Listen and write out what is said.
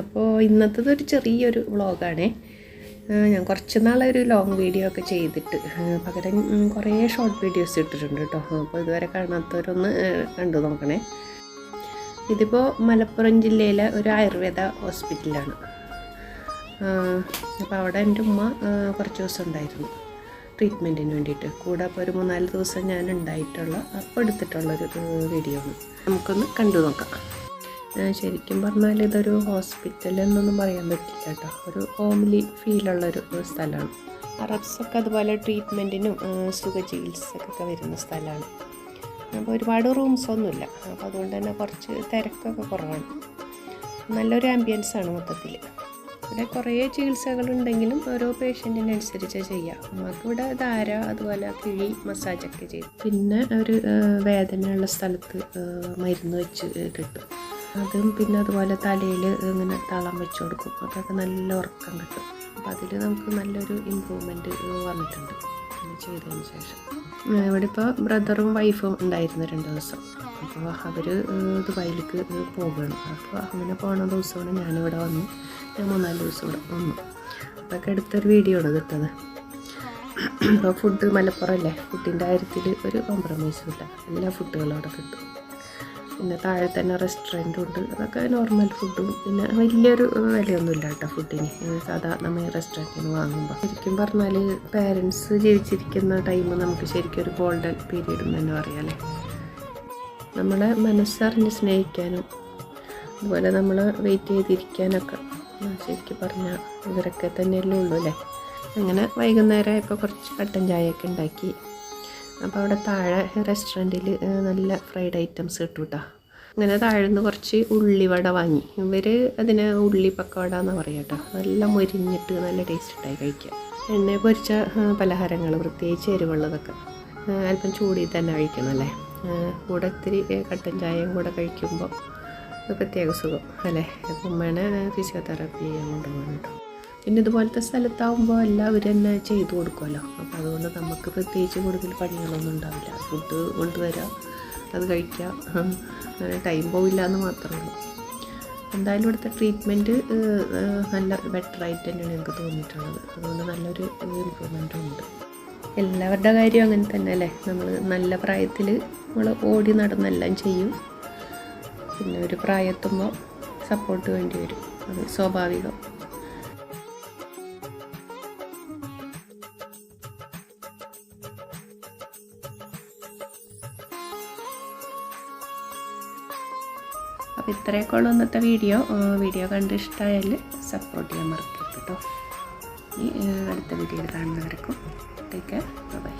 അപ്പോൾ ഇന്നത്തത് ഒരു ചെറിയൊരു വ്ളോഗാണേ. ഞാൻ കുറച്ച് നാളെ ഒരു ലോങ് വീഡിയോ ഒക്കെ ചെയ്തിട്ട് പകരം കുറേ ഷോർട്ട് വീഡിയോസ് ഇട്ടിട്ടുണ്ട് കേട്ടോ അപ്പോൾ ഇതുവരെ കാണാത്തവരൊന്ന് കണ്ടു നോക്കണേ. ഇതിപ്പോൾ മലപ്പുറം ജില്ലയിലെ ഒരു ആയുർവേദ ഹോസ്പിറ്റലാണ്. അപ്പോൾ അവിടെ എന്റെ ഉമ്മ കുറച്ച് ദിവസം ഉണ്ടായിരുന്നു ട്രീറ്റ്മെന്റിന് വേണ്ടിയിട്ട്. കൂടെ അപ്പോൾ ഒരു മൂന്നാൽ ദിവസം ഞാൻ ഉണ്ടായിട്ടുള്ള അപ്പോൾ എടുത്തിട്ടുള്ളൊരു വീഡിയോ ആണ്. നമുക്കൊന്ന് കണ്ടു നോക്കാം. ശരിക്കും പറഞ്ഞാൽ ഇതൊരു ഹോസ്പിറ്റൽ എന്നൊന്നും പറയാൻ പറ്റില്ല കേട്ടോ. ഒരു ഹോംലി ഫീലുള്ളൊരു സ്ഥലമാണ്. അറബ്സൊക്കെ അതുപോലെ ട്രീറ്റ്മെന്റിനും സുഖ ചികിത്സക്കൊക്കെ വരുന്ന സ്ഥലമാണ്. അപ്പോൾ ഒരുപാട് റൂംസൊന്നുമില്ല അപ്പോൾ അതുകൊണ്ട് തന്നെ കുറച്ച് തിരക്കൊക്കെ കുറവാണ്. നല്ലൊരു ആംബിയൻസ് ആണ് മൊത്തത്തിൽ ഇവിടെ കുറേ ചികിത്സകളുണ്ടെങ്കിലും ഓരോ പേഷ്യന്റിനനുസരിച്ച് ചെയ്യാം. നമുക്ക് ഇവിടെ ധാര അതുപോലെ കിഴി മസാജൊക്കെ ചെയ്യും. പിന്നെ ഒരു വേദനയുള്ള സ്ഥലത്ത് മരുന്ന് വെച്ച് കിട്ടും. അതും പിന്നെ അതുപോലെ തലയിൽ ഇങ്ങനെ തളം വെച്ച് കൊടുക്കും. അതൊക്കെ നല്ല ഉറക്കം കിട്ടും. അപ്പോൾ അതിൽ നമുക്ക് നല്ലൊരു ഇമ്പ്രൂവ്മെന്റ് വന്നിട്ടുണ്ട്. ചെയ്തതിന് ശേഷം. ഇവിടെ ഇപ്പോൾ ബ്രദറും വൈഫും ഉണ്ടായിരുന്നു രണ്ട് ദിവസം. അപ്പോൾ അവർ ദുബായിലേക്ക് പോവുകയാണ്. അപ്പോൾ അങ്ങനെ പോണ ദിവസമാണ് ഞാനിവിടെ വന്നു. ഞാൻ മൂന്നാൽ ദിവസം ഇവിടെ വന്നു. അതൊക്കെ എടുത്തൊരു വീഡിയോ ആണ് കിട്ടത് അപ്പോൾ ഫുഡ് മലപ്പുറം അല്ലേ? ഫുഡിന്റെ കാര്യത്തിൽ ഒരു കോംപ്രമൈസും ഇല്ല. എല്ലാ ഫുഡുകളും അവിടെ കിട്ടും. പിന്നെ താഴെ തന്നെ റെസ്റ്റോറന്റും ഉണ്ട്. അതൊക്കെ നോർമൽ ഫുഡും പിന്നെ വലിയൊരു വിലയൊന്നുമില്ല കേട്ടോ ഫുഡിന് സാധാ നമ്മൾ റെസ്റ്റോറന്റിൽ നിന്ന് വാങ്ങുമ്പോൾ ശരിക്കും പറഞ്ഞാൽ പാരൻസ് ജീവിച്ചിരിക്കുന്ന ടൈം നമുക്ക് ശരിക്കും ഒരു ഗോൾഡൻ പീരീഡ് എന്ന് തന്നെ പറയാമല്ലേ നമ്മളെ മനസ്സറിഞ്ഞ് സ്നേഹിക്കാനും അതുപോലെ നമ്മൾ വെയിറ്റ് ചെയ്തിരിക്കാനൊക്കെ ശരിക്കും പറഞ്ഞാൽ ഇവരൊക്കെ തന്നെയല്ലേ ഉള്ളൂ അല്ലേ? അങ്ങനെ വൈകുന്നേരം ഇപ്പോൾ കുറച്ച് കട്ടൻ ചായയൊക്കെ ഉണ്ടാക്കി അപ്പോൾ അവിടെ താഴെ റെസ്റ്റോറന്റിൽ നല്ല ഫ്രൈഡ് ഐറ്റംസ് കിട്ടും കേട്ടോ അങ്ങനെ താഴെ നിന്ന് കുറച്ച് ഉള്ളിവട വാങ്ങി. ഇവർ അതിന് ഉള്ളി പക്കവട എന്ന് പറയാം കേട്ടോ നല്ല മുരിഞ്ഞിട്ട് നല്ല ടേസ്റ്റ് ഉണ്ടായി കഴിക്കാം. എണ്ണ പൊരിച്ച പലഹാരങ്ങൾ പ്രത്യേകിച്ച് എരിവുള്ളതൊക്കെ അല്പം ചൂടി തന്നെ കഴിക്കണം അല്ലേ? കൂടെ ഇത്തിരി കട്ടൻ ചായയും കൂടെ കഴിക്കുമ്പോൾ പ്രത്യേക സുഖം അല്ലേ? അപ്പം വേണേൽ ഫിസിയോതെറാപ്പി ചെയ്യാൻ കൊണ്ടുപോകണം കേട്ടോ. പിന്നെ ഇതുപോലത്തെ സ്ഥലത്താവുമ്പോൾ എല്ലാവരും തന്നെ ചെയ്തു കൊടുക്കുമല്ലോ അപ്പോൾ അതുകൊണ്ട് നമുക്ക് പ്രത്യേകിച്ച് കൂടുതൽ പണികളൊന്നും ഉണ്ടാവില്ല. ഫുഡ് കൊണ്ടുവരാം അത് കഴിക്കാം. അങ്ങനെ ടൈം പോവില്ല എന്ന് മാത്രമേ ഉള്ളൂ. എന്തായാലും ഇവിടുത്തെ ട്രീറ്റ്മെന്റ് നല്ല ബെറ്റർ ആയിട്ട് തന്നെയാണ് എനിക്ക് തോന്നിയിട്ടുള്ളത്. അതുകൊണ്ട് നല്ലൊരു ഇമ്പ്രൂവ്മെന്റും ഉണ്ട്. എല്ലാവരുടെ കാര്യം അങ്ങനെ തന്നെ അല്ലേ? നമ്മൾ നല്ല പ്രായത്തിൽ നമ്മൾ ഓടി നടന്നെല്ലാം ചെയ്യും. പിന്നെ ഒരു പ്രായത്തുമ്പോൾ സപ്പോർട്ട് വേണ്ടി വരും. അത് സ്വാഭാവികം. അപ്പോൾ ഇത്രയൊക്കെ ഉള്ളൂ ഇന്നത്തെ വീഡിയോ. വീഡിയോ കണ്ട് ഇഷ്ടമായാൽ സപ്പോർട്ട് ചെയ്യാൻ മറക്കരുത് കേട്ടോ. ഈ അടുത്ത വീഡിയോയിൽ കാണുന്നവർക്കും ടേക്ക് കെയർ ബൈ